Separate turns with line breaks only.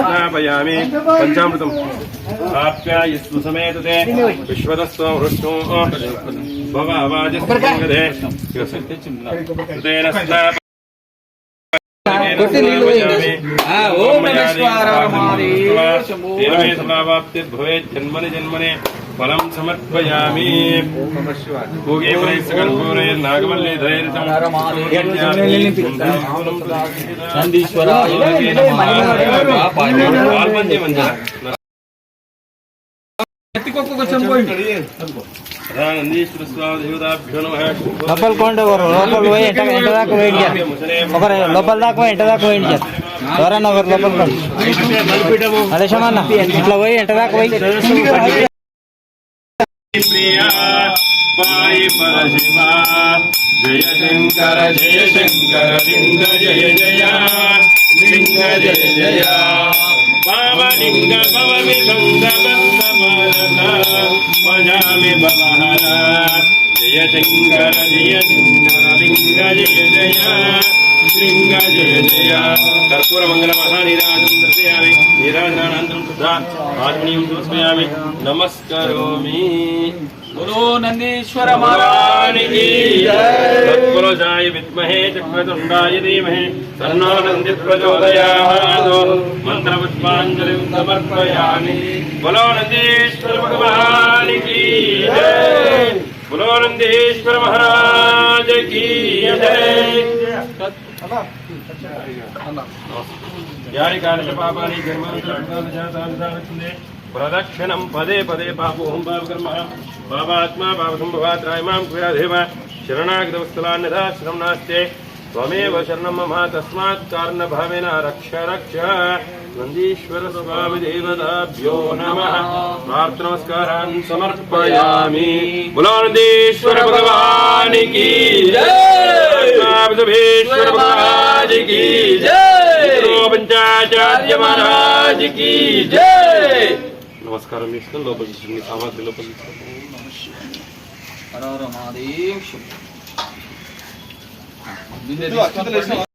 స్నాపయామి పంచామృతం ఆప్యాయస్సు సమేతతే విశ్వదస్వ వృష్ణో భవ అవాజస్సంగదే హృదయన స్నాప
ఓం నమస్కారామి
భవేత్ జన్మని జన్మనే ఫలం సమర్పయామి భోగే
నమ
లోపల కొండ లోపల పోయి ఎంట ఎంట దాకా వెయిట్ చేస్తారు ఒకరు లోపల దాకా ఎంట దాకా వెయిట్ చేస్తారు ఎవరన్నా ఒకరు లోపల కొండ అదే ఇట్లా పోయి ఎంట దాకా పోయి
ప్రియా. పాయి పరశివ. జయ శంకర జయ శంకర లింగ జయ జయ. లింగ జయ జయ. పావలింగ భవమిభంగ భజామి భవహర. జయ శంకర జయ శంకర లింగ జయ జయ. లింగ జయ జయ. కర్పూర మంగళ మహానిరాజం దర్శయామి. నిరాజన श्रद्धा
आत्मनियम गुरु नंदीश्वर
महाराज की तत्पुरुषाय विद्महे चक्रतुण्डाय प्रचोदया मंत्र नन्दिः समर्पया मन्त्रपुष्पाञ्जलिं समर्पयामि बोलो नंदीश्वर भगवान की जय। बोलो नंदीश्वर महाराज की जय। प्रदक्षिण पदे पदे पदे पापोऽहं पापकर्मः पापात्मा पापसम्भवात् रायमां शरणागत शरणागतवत्सलान्यथाश्रम नास्ते त्वमेव शरणं मम तस्मात् भाव रक्ष रक्ष। नन्दीश्वर स्वामिदेवताभ्यो नमः। प्रार्थनमस्कारान् समर्पयामि। बोलो नन्दीश्वर भगवान् की जय। भगवान् జయ భగవానికి జయ పంచాచార్య మహారాజ్కి జై! నమస్కారం తీసుకుని లోపల తీసుకుని సామాగ్రి లోపల తీసుకుని
హర హర మహాదేవ్ శుభ. బిందె తీసుకొని